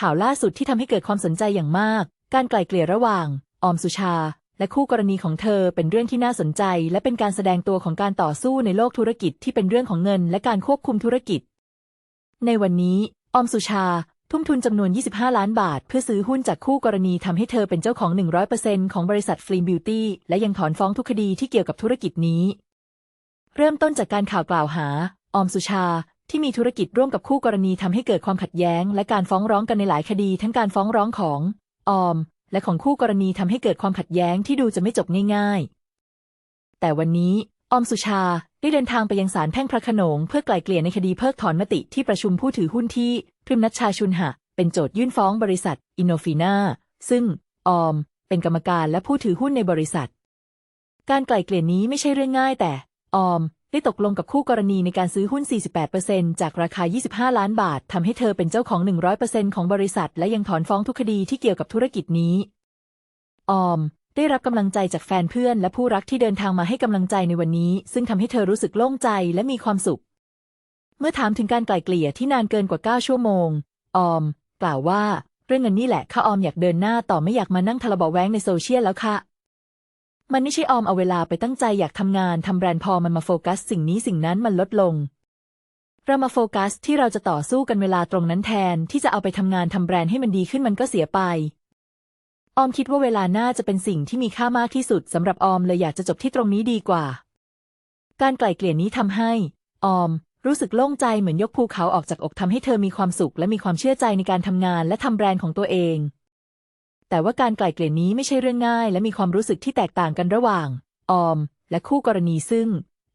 ข่าวล่าสุดที่ทำให้เกิดความสนใจอย่างมาก การไกล่เกลี่ยระหว่าง ออมสุชา และคู่กรณีของเธอเป็นเรื่องที่น่าสนใจ และเป็นการแสดงตัวของการต่อสู้ในโลกธุรกิจที่เป็นเรื่องของเงิน และการควบคุมธุรกิจ ในวันนี้ ออมสุชา ทุ่มทุนจำนวน 25 ล้านบาท เพื่อซื้อหุ้นจากคู่กรณีทำให้เธอเป็นเจ้าของ 100%ของบริษัทฟลีมบิวตี้และยังถอนฟ้องทุกคดีที่เกี่ยวกับธุรกิจนี้ เริ่มต้นจากการข่าวกล่าวหา ออมสุชา ที่มีธุรกิจร่วมกับคู่กรณีทำให้เกิดความขัดแย้ง และการฟ้องร้องกันในหลายคดี ทั้งการฟ้องร้องของออม และของคู่กรณีทำให้เกิดความขัดแย้งที่ดูจะไม่จบง่ายๆ แต่วันนี้ออมสุชาได้เดินทางไปยังศาลแพ่งพระขนงเพื่อไกล่เกลี่ยในคดีเพิกถอนมติที่ประชุมผู้ถือหุ้นที่พริมนัชชาชุนหะ เป็นโจทยื่นฟ้องบริษัท อินโนฟีนาซึ่งออม เป็นกรรมการและผู้ถือหุ้นในบริษัท การไกล่เกลี่ยนี้ไม่ใช่เรื่องง่ายแต่ออม ได้ตกลงกับคู่กรณีในการซื้อหุ้น 48%จากราคา 25 ล้านบาททำให้เธอเป็นเจ้าของ 100%ของบริษัท และยังถอนฟ้องทุกคดีที่เกี่ยวกับธุรกิจนี้ ออม ได้รับกำลังใจจากแฟนเพื่อน และผู้รักที่เดินทางมาให้กำลังใจในวันนี้ ซึ่งทำให้เธอรู้สึกโล่งใจและมีความสุข เมื่อถามถึงการไกล่เกลี่ยที่นานเกินกว่า 9 ชั่วโมง ออม กล่าวว่าเรื่องเงินนี่แหละข้าออมอยากเดินหน้าต่อไม่อยากมานั่งทะเลาะแว้งในโซเชียลแล้วค่ะ มันไม่ใช่ออมเอาเวลาไปตั้งใจอยากทำงานทำแบรนด์พอมันมาโฟกัส สิ่งนี้สิ่งนั้นมันลดลง เรามาโฟกัสที่เราจะต่อสู้กันเวลาตรงนั้นแทนที่จะเอาไปทำงานทำแบรนด์ให้มันดีขึ้นมันก็เสียไป ออมคิดว่าเวลาน่าจะเป็นสิ่งที่มีค่ามากที่สุดสำหรับออมเลยอยากจะจบที่ตรงนี้ดีกว่า การไกล่เกลี่ยนี้ทำให้ ออม รู้สึกโล่งใจเหมือนยกภูเขาออกจากอกทำให้เธอมีความสุขและมีความเชื่อใจในการทำงานและทำแบรนด์ของตัวเอง แต่ว่าการไกล่เกลี่ยนี้ไม่ใช่เรื่องง่าย และมีความรู้สึกที่แตกต่างกันระหว่าง ออม และคู่กรณีซึ่ง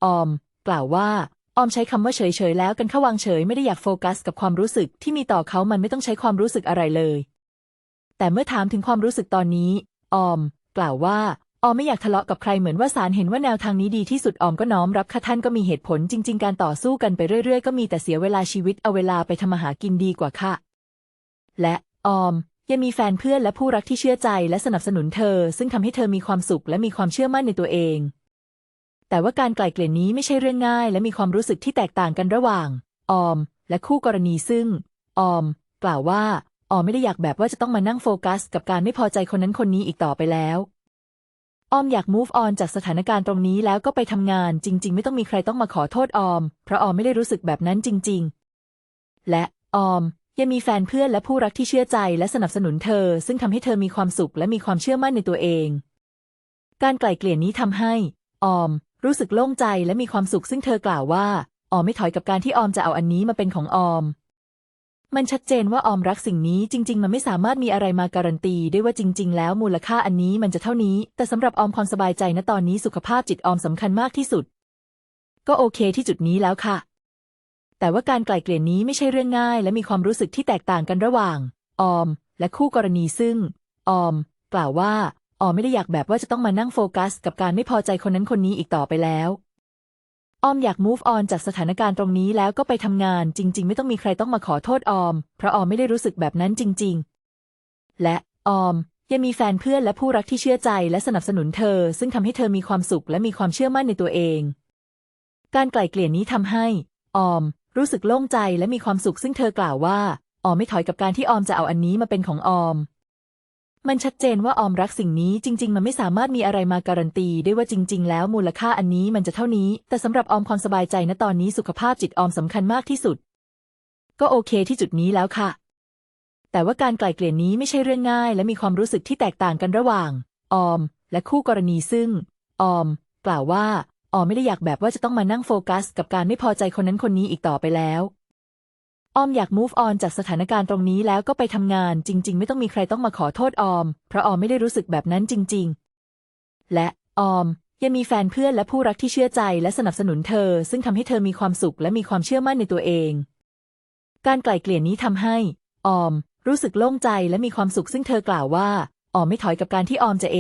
ออม กล่าวว่า ออมใช้คำว่าเฉยๆแล้วกันเข้าวางเฉยไม่ได้อยากโฟกัสกับความรู้สึกที่มีต่อเขามันไม่ต้องใช้ความรู้สึกอะไรเลย แต่เมื่อถามถึงความรู้สึกตอนนี้ ออม กล่าวว่าออมไม่อยากทะเลาะกับใครเหมือนว่าศาลเห็นว่าแนวทางนี้ดีที่สุดออมก็น้อมรับค่ะท่านก็มีเหตุผลจริง ๆ การต่อสู้กันไปเรื่อย ๆ ก็มีแต่เสียเวลาชีวิตเอาเวลาไปทำมาหากินดีกว่าค่ะ และออม ยังมีแฟนเพื่อนและผู้รักที่เชื่อใจและสนับสนุนเธอ ซึ่งทำให้เธอมีความสุขและมีความเชื่อมั่นในตัวเอง แต่ว่าการไกล่เกลี่ยนี้ไม่ใช่เรื่องง่าย และมีความรู้สึกที่แตกต่างกันระหว่าง ออม และคู่กรณีซึ่ง ออม กล่าวว่าออมไม่ได้อยากแบบว่าจะต้องมานั่งโฟกัส กับการไม่พอใจคนนั้นคนนี้อีกต่อไปแล้ว ออมอยาก move on จากสถานการณ์ตรงนี้แล้วก็ไปทำงาน จริง ๆ ไม่ต้องมีใครต้องมาขอโทษออม เพราะออมไม่ได้รู้สึกแบบนั้นจริง ๆ และออม ยังมีแฟนเพื่อนและผู้รักที่เชื่อใจและสนับสนุนเธอ ซึ่งทำให้เธอมีความสุขและมีความเชื่อมั่นในตัวเอง การไกล่เกลี่ยนี้ทำให้ ออม รู้สึกโล่งใจและมีความสุขซึ่งเธอกล่าวว่า ออมไม่ถอยกับการที่ออมจะเอาอันนี้มาเป็นของออม มันชัดเจนว่าออมรักสิ่งนี้จริง ๆ มันไม่สามารถมีอะไรมาการันตีได้ว่าจริง ๆ แล้วมูลค่าอันนี้มันจะเท่านี้ แต่สำหรับออมความสบายใจณตอนนี้สุขภาพจิตออมสำคัญมากที่สุด ก็โอเคที่จุดนี้แล้วค่ะ แต่ว่าการไกล่เกลี่ยนี้ไม่ใช่เรื่องง่าย และมีความรู้สึกที่แตกต่างกันระหว่าง ออม และคู่กรณีซึ่ง ออม กล่าวว่า ออมไม่ได้อยากแบบว่าจะต้องมานั่งโฟกัส กับการไม่พอใจคนนั้นคนนี้อีกต่อไปแล้ว ออมอยาก move on จากสถานการณ์ตรงนี้แล้วก็ไปทำงาน จริง ๆ ไม่ต้องมีใครต้องมาขอโทษออม เพราะออมไม่ได้รู้สึกแบบนั้นจริง ๆ และออมยังมีแฟนเพื่อนและผู้รักที่เชื่อใจและสนับสนุนเธอ ซึ่งทำให้เธอมีความสุขและมีความเชื่อมั่นในตัวเอง การไกล่เกลี่ยนี้ทำให้ ออม รู้สึกโล่งใจและมีความสุขซึ่งเธอกล่าวว่า ออมไม่ถอยกับการที่ออมจะเอาอันนี้มาเป็นของออม มันชัดเจนว่าออมรักสิ่งนี้จริง ๆ มันไม่สามารถมีอะไรมาการันตีได้ว่าจริง ๆ แล้วมูลค่าอันนี้มันจะเท่านี้ แต่สำหรับออมความสบายใจณตอนนี้สุขภาพจิตออมสำคัญมากที่สุด ก็โอเคที่จุดนี้แล้วค่ะ แต่ว่าการไกล่เกลี่ยนี้ไม่ใช่เรื่องง่าย และมีความรู้สึกที่แตกต่างกันระหว่าง ออม และคู่กรณีซึ่ง ออม กล่าวว่า ออมไม่ได้อยากแบบว่าจะต้องมานั่งโฟกัส กับการไม่พอใจคนนั้นคนนี้อีกต่อไปแล้วออมอยาก move on จากสถานการณ์ตรงนี้แล้วก็ไปทำงาน จริง ๆ ไม่ต้องมีใครต้องมาขอโทษออม เพราะออมไม่ได้รู้สึกแบบนั้นจริง ๆ และออมยังมีแฟนเพื่อนและผู้รักที่เชื่อใจและสนับสนุนเธอ ซึ่งทำให้เธอมีความสุขและมีความเชื่อมั่นในตัวเอง การไกล่เกลี่ยนี้ทำให้ออม รู้สึกโล่งใจและมีความสุขซึ่งเธอกล่าวว่าออมไม่ถอยกับการที่ออมจะเอ